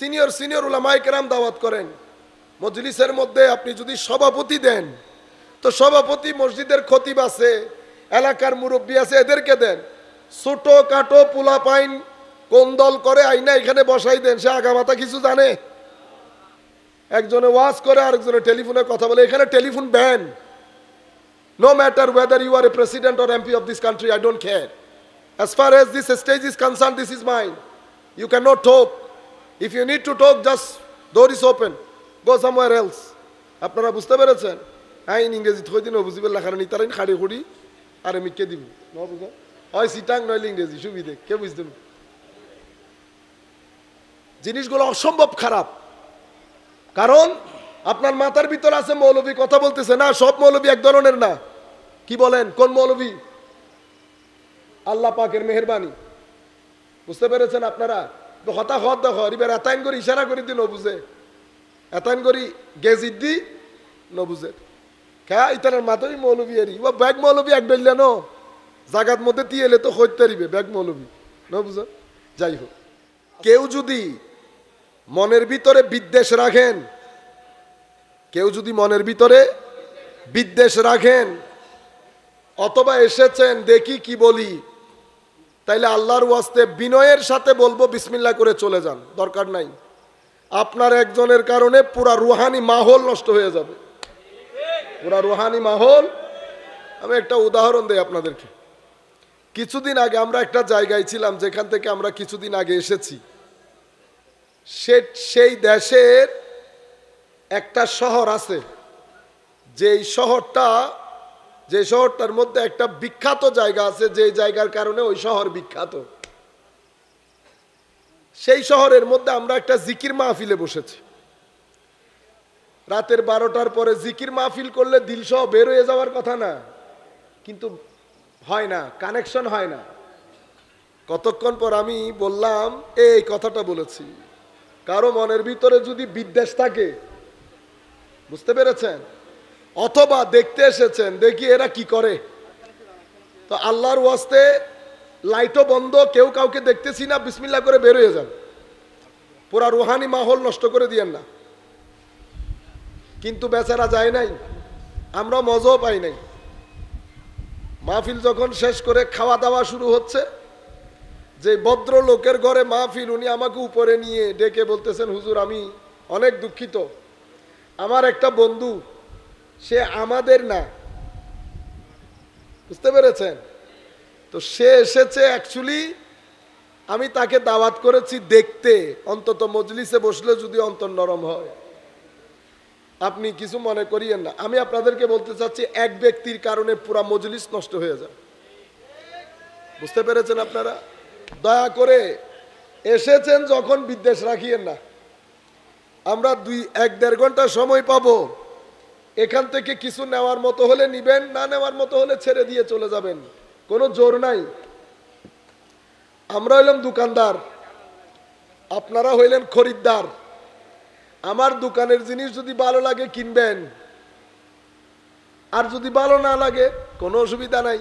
Senior senior ওলামাই কেরাম দাওয়াত করেন। মজলিসের মধ্যে আপনি যদি সভাপতি দেন, তো সভাপতি মসজিদের খতিব আছে, এলাকার মুরব্বী আছে, এদেরকে দেন। ছোট কাটো পোলা পাইন কোন দল করে আইনা এখানে বসাই দেন, সে আগামাতা কিছু জানে? একজনে ওয়াজ করে, আরেকজনে টেলিফোনে কথা বলে। এখানে telephone ban. No matter whether you are a president or MP of this country I don't care As far as this stage concern this is is you can cannot talk. If you need to talk, just door is open. Go somewhere else. আপনারা বুঝতে পেরেছেন? আইন ইংরেজি থই দিন বুঝিবে লেখার নিতারাইন খাড়ি খুড়ি আর আমি কে দিব? ন বুঝা? হয় সিটাং নইলে ইংরেজি সুবিধে। কে বুঝতেন জিনিসগুলো অসম্ভব খারাপ। কারণ আপনার মাথার ভিতর আছে মৌলবী কথা বলতেছে না সব মৌলবী এক ধরনের না। কি বলেন? কোন মৌলবী আল্লাহ পাকের মেহরবানি। বুঝতে পেরেছেন আপনারা? তো হতা হত দেখো এবার এতাইন করে, ইশারা করে দি নবুঝে এতাইন করি গেজিত দি নবুঝে খা ইতার মাতই মৌলবী এরি। ও ব্যাগ মৌলবী এক ডলিয়া ন। জাগাত মধ্যে তি এলে তো হইতে পারিবে ব্যাগ মৌলবী। নবুঝ যাই হোক। কেউ যদি মনের ভিতরে বিদ্বেষ রাখেন, কেউ যদি মনের ভিতরে বিদ্বেষ রাখেন, অথবা এসেছেন, দেখি কি বলি তাইলে আল্লাহর ওয়াস্তে বিনয়ের সাথে বলব বিসমিল্লা করে চলে যান, দরকার নাই। আপনার একজনের কারণে পুরা রুহানি মাহল নষ্ট হয়ে যাবে। পুরা রুহানি মাহল। আমি একটা উদাহরণ দেই আপনাদেরকে। কিছুদিন আগে আমরা একটা জায়গায় ছিলাম যেখান থেকে আমরা কিছুদিন আগে এসেছি। সে, সেই দেশের একটা শহর আছে। যেই শহরটা যে শহরটার মধ্যে একটা বিখ্যাত জায়গা আছে, যে জায়গার কারণে ওই শহর বিখ্যাত। সেই শহরের মধ্যে আমরা একটা জিকির মাহফিলে বসেছি। রাতের বারোটার পরে জিকির মাহফিল করলে দিল সহ বের হয়ে যাওয়ার কথা না, কিন্তু হয় না, কানেকশন হয় না। কতক্ষণ পর আমি বললাম, এই কথাটা বলেছি। কারও মনের ভিতরে যদি বিদ্বেষ থাকে, বুঝতে পেরেছেন? অথবা দেখতে এসেছেন, দেখি এরা কি করে। তো আল্লাহর ওয়াস্তে লাইটও বন্ধ, কেউ কাউকে দেখতেছি না বিসমিল্লা করে বের হয়ে যান। পুরা রুহানি মাহল নষ্ট করে দিয়েন না। কিন্তু বেচারা যায় নাই, আমরা মজাও পাই নাই। মাহফিল যখন শেষ করে খাওয়া দাওয়া শুরু হচ্ছে, যে ভদ্র লোকের ঘরে মাহফিল, উনি আমাকে উপরে নিয়ে ডেকে বলতেছেন, হুজুর, আমি অনেক দুঃখিত। আমার একটা বন্ধু সে আমাদের না। বুঝতে পেরেছেন? তো সে এসেছে অ্যাকচুয়ালি আমি তাকে দাওয়াত করেছি দেখতে। অন্তত মজলিসে বসলে যদি অন্তর নরম হয়। আপনি কিছু মনে করিয়েন না। আমি আপনাদেরকে বলতে চাচ্ছি, এক ব্যক্তির কারণে পুরা মজলিস নষ্ট হয়ে যায়। বুঝতে পেরেছেন আপনারা? দয়া করে এসেছেন যখন বিদ্বেষ রাখিয়েন না। আমরা দুই, এক দেড় ঘণ্টা সময় পাবো। এখান থেকে কিছু নেওয়ার মতো হলে নিবেন, না নেওয়ার মতো হলে ছেড়ে দিয়ে চলে যাবেন। কোনো জোর নাই। আমরা হইলাম দোকানদার। আপনারা হইলেন খরিদ্দার। আমার দোকানের জিনিস যদি ভালো লাগে কিনবেন। আর যদি ভালো না লাগে, কোনো অসুবিধা নাই।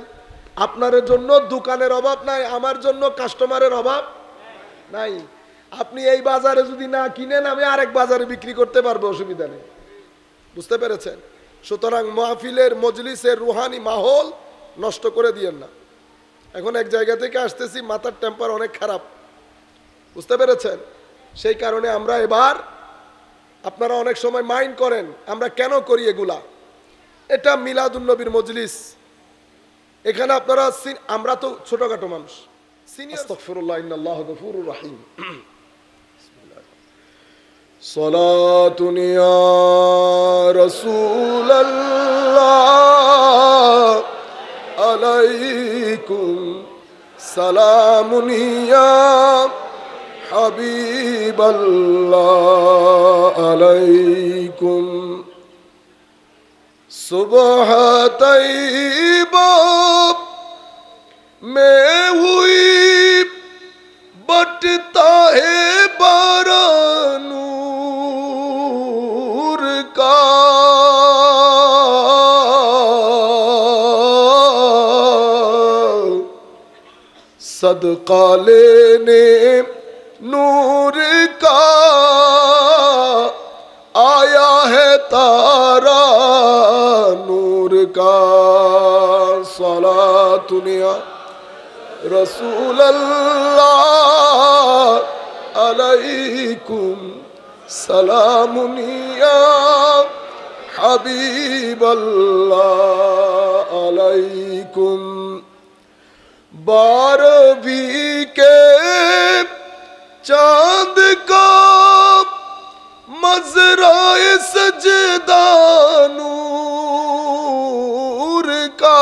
আপনার জন্য দোকানের অভাব নাই, আমার জন্য কাস্টমারের অভাব নাই। আপনি এই বাজারে যদি না কিনেন, আমি আরেক বাজারে বিক্রি করতে পারব, অসুবিধা নেই। বুঝতে পেরেছেন? সুতরাং মাহফিলের মজলিসের রুহানি মাহল নষ্ট করে দিয়েন না। এখন এক জায়গা থেকে আসতেছি, মাথার টেম্পার অনেক খারাপ। বুঝতে পেরেছেন? সেই কারণে আমরা এবার, আপনারা অনেক সময় মাইন্ড করেন, আমরা কেন করি এগুলা? এটা মিলাদুন্নবীর মজলিস। এখানে আপনারা আমরা তো ছোটখাটো মানুষ। আস্তাগফিরুল্লাহ, ইন্নাল্লাহ গফুরুর রাহিম। صلاة يا رسول الله عليكم سلام يا حبيب الله عليكم صبح طیبہ میں ہوئی بٹتا ہے صدقہ لینے نور کا آیا ہے تارا نور کا سلا دنیا رسول اللہ علیکم سلام یا حبیب اللہ علیکم बारहवीं के चाँद का मजराए सजदा नूर का।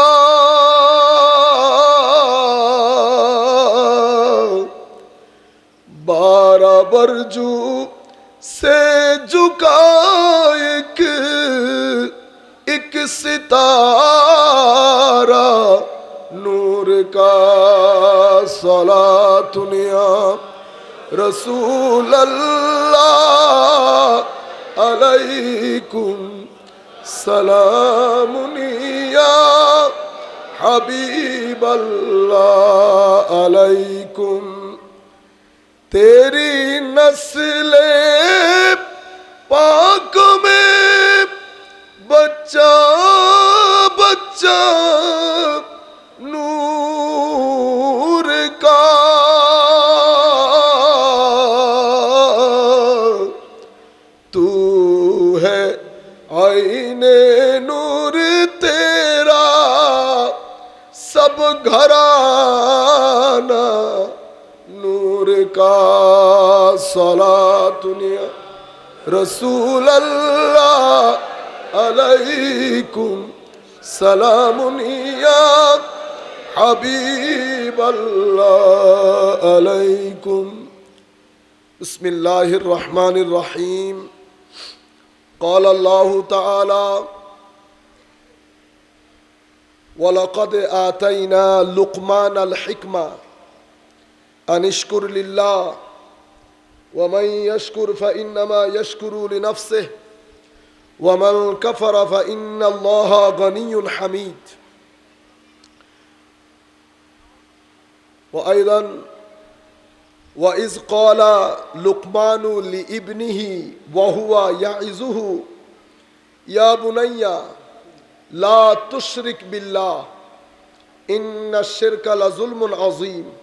बारह बरजू से झुका एक एक सितारा। عليك صلاة يا رسول الله عليكم سلام يا حبيب الله عليكم تیری نسل پاک میں بچہ بچہ رسول الله عليكم سلام يا حبيب الله عليكم بسم الله الرحمن الرحيم قال الله تعالى ولقد آتينا لقمان الحكمة أنشكر لله ومن يشكر فإنما يشكر لنفسه ومن كفر فإن الله غني حميد. وأيضا وإذ قال لقمان لابنه وهو يعظه يا بني لا تشرك بالله إن الشرك لظلم عظيم.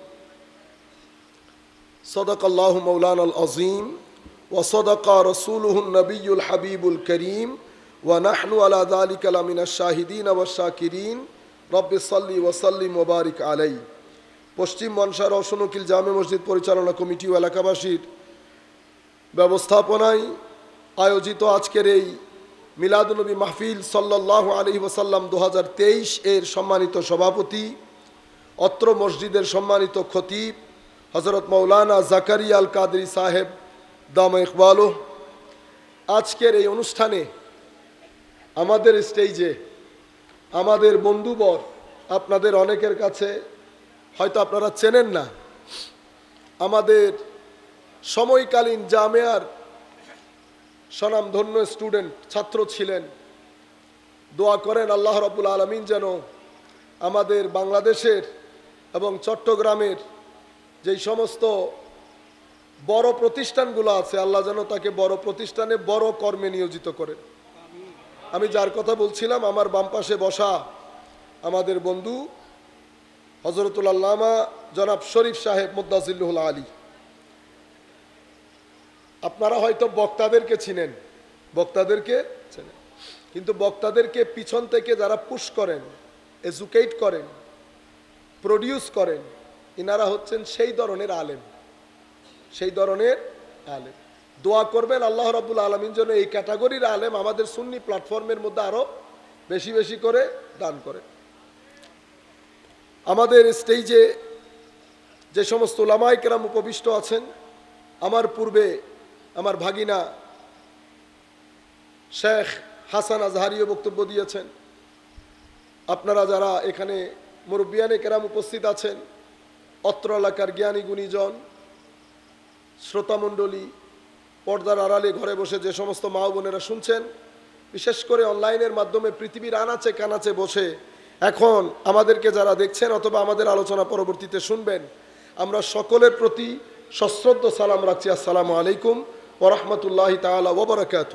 صدق الله مولانا العظيم وصدق رسوله النبي الحبيب الكريم ونحن على ذلك لمن الشاهدين والشاكرين رب صل وسلم وبارك عليه পশ্চিম মনসার অসনকিল জামে মসজিদ পরিচালনা কমিটি ও এলাকাবাসীর ব্যবস্থাপনায় আয়োজিত আজকের এই মিলাদুনবী মাহফিল সাল্লাহ আলী ওসাল্লাম দু এর সম্মানিত সভাপতি অত্র মসজিদের সম্মানিত খতিব হজরত মৌলানা জাকারিয়া আল কাদরি সাহেব, দাম ইকবালু। আজকের এই অনুষ্ঠানে আমাদের স্টেজে আমাদের বন্ধুবর আপনাদের অনেকের কাছে হয়তো আপনারা চেনেন না, আমাদের সময়কালীন জামেয়ার স্বনামধন্য স্টুডেন্ট ছাত্র ছিলেন। দোয়া করেন আল্লাহ রবুল আলমিন যেন আমাদের বাংলাদেশের এবং চট্টগ্রামের যেই সমস্ত বড় প্রতিষ্ঠানগুলো আছে, আল্লাহ যেন তাকে বড় প্রতিষ্ঠানে বড় কর্মে নিয়োজিত করে। আমি যার কথা বলছিলাম, আমার বাম পাশে বসা আমাদের বন্ধু হজরতুল আল্লামা জনাব শরীফ সাহেব মুদাজিল্লুল আলী। আপনারা হয়তো বক্তাদেরকে চিনেন, বক্তাদেরকে চেনেন, কিন্তু বক্তাদেরকে পিছন থেকে যারা পুশ করেন, এজুকেট করেন, প্রডিউস করেন ইনারা হচ্ছেন সেই ধরনের আলেম। সেই ধরনের আলেম। দোয়া করবেন আল্লাহ রাবুল আলমিন যেন এই ক্যাটাগরির আলেম আমাদের সুন্নি প্ল্যাটফর্মের মধ্যে আরও বেশি বেশি করে দান করে। আমাদের স্টেজে যে সমস্ত লামাই কেরাম উপবিষ্ট আছেন, আমার পূর্বে আমার ভাগিনা শেখ হাসান আজহারিও বক্তব্য দিয়েছেন। আপনারা যারা এখানে মুরব্বিয়ানে কেরাম উপস্থিত আছেন অত্র এলাকার জ্ঞানী গুণীজন শ্রোতামণ্ডলী পর্দার আড়ালে ঘরে বসে যে সমস্ত মা বোনেরা শুনছেন বিশেষ করে অনলাইনের মাধ্যমে পৃথিবীর আনাচে কানাচে বসে এখন আমাদেরকে যারা দেখছেন অথবা আমাদের আলোচনা পরবর্তীতে শুনবেন আমরা সকলের প্রতি সশ্রদ্ধ সালাম রাখছি আসসালামু আলাইকুম ওরহমতুল্লাহ তালা ওবরাকাত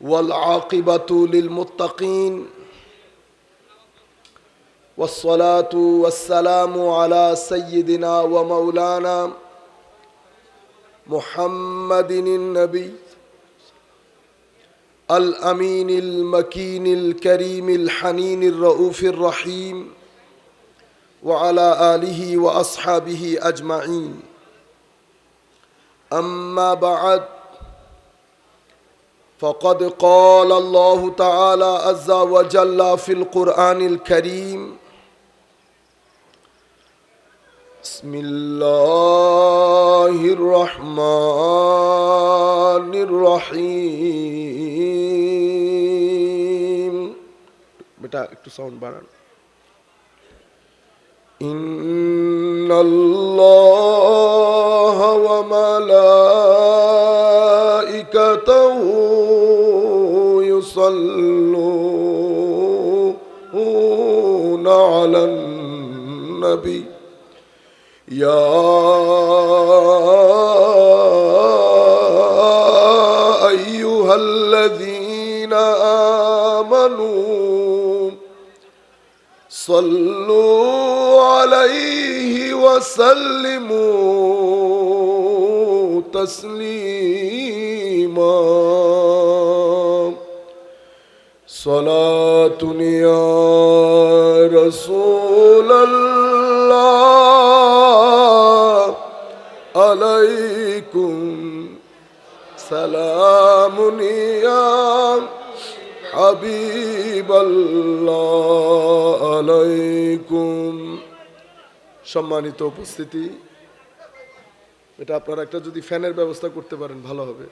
والعاقبة للمتقين والصلاة والسلام على سيدنا ومولانا محمد النبي الأمين المكين الكريم الحنين الرؤوف الرحيم وعلى آله وأصحابه أجمعين. أما بعد فقد قال الله تعالى عز وجل في القرآن الكريم بسم الله الرحمن الرحيم বেটা একটু সাউন্ড বাড়ান إن الله وملائكته يصلون على النبي يا أيها الذين آمنوا صلوا عليه وسلموا تسليما. صلاة يا رسول الله. عليكم سلام يا হাবিব আলাইকুম সম্মানিত উপস্থিতি এটা আপনারা একটা যদি ফ্যানের ব্যবস্থা করতে পারেন ভালো হবে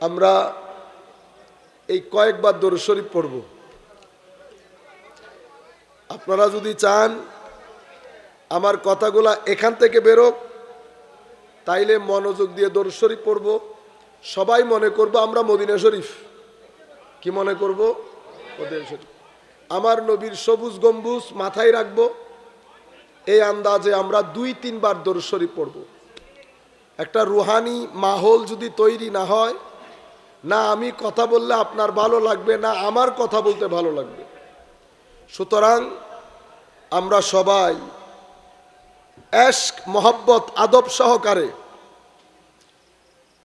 আমরা এই কয়েকবার দরুদ শরীফ পড়ব আপনারা যদি চান আমার কথাগুলা এখান থেকে বেরোক তাইলে মনোযোগ দিয়ে দরুদ শরীফ পড়ব। সবাই মনে করব আমরা মদিনা শরীফ। কি মনে করব? মদিনা শরীফ। আমার নবীর সবুজ গম্বুজ মাথায় রাখব। এই আন্দাজে আমরা দুই, তিনবার দরুদ শরীফ পড়ব। একটা রুহানি মাহল যদি তৈরি না হয়, না আমি কথা বললে আপনার ভালো লাগবে, না আমার কথা বলতে ভালো লাগবে। সুতরাং আমরা সবাই এশক মহব্বত আদব সহকারে